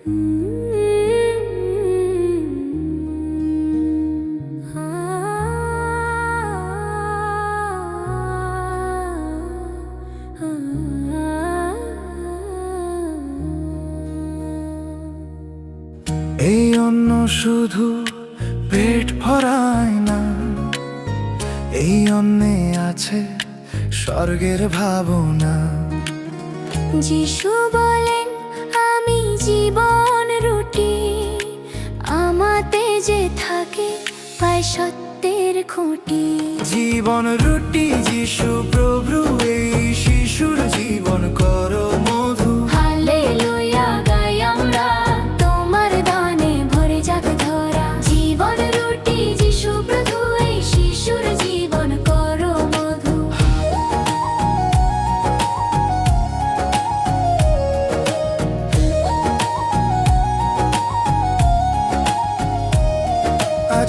এই অন্ন শুধু পেট ভরায় না এই অন্নে আছে স্বর্গের ভাবনা। যিশু বলে পায় সত্যের খুঁটি। জীবন রুটি যিশু প্রভু এই শিশুর জীবন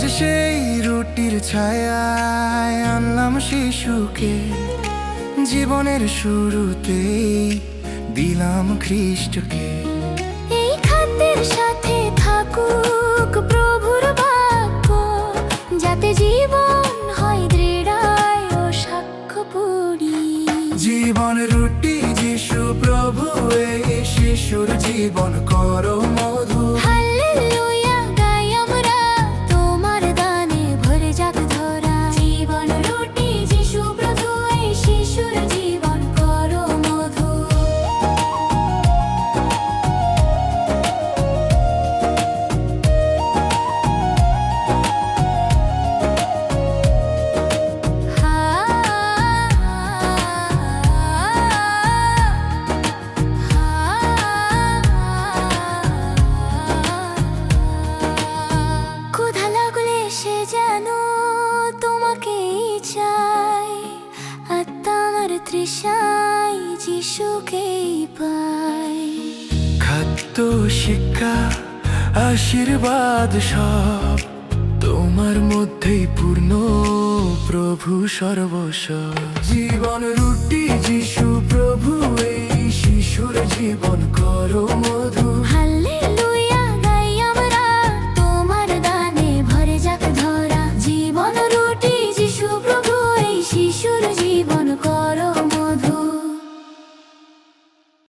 আজ সেই রুটির ছায়ায় আনলাম শিশুকে। জীবনের শুরুতেই দিলাম খ্রিস্টকে। এই খাদ্যের সাথে থাকুক প্রভুর বাক্য যাতে জীবন হয় দৃঢ়ায় ও সাক্ষ্য পুরি জীবন রুটি যিশু প্রভু এই শিশুর জীবন করো মধু চাই আত্মার তৃষাই যিশুকেই পাই খাদ্য, শিক্ষা, আশীর্বাদ সব তোমার মধ্যেই পূর্ণ, প্রভু সর্বস্ব। জীবন রুটি, যিশু প্রভু, এই শিশুর জীবন শিশুর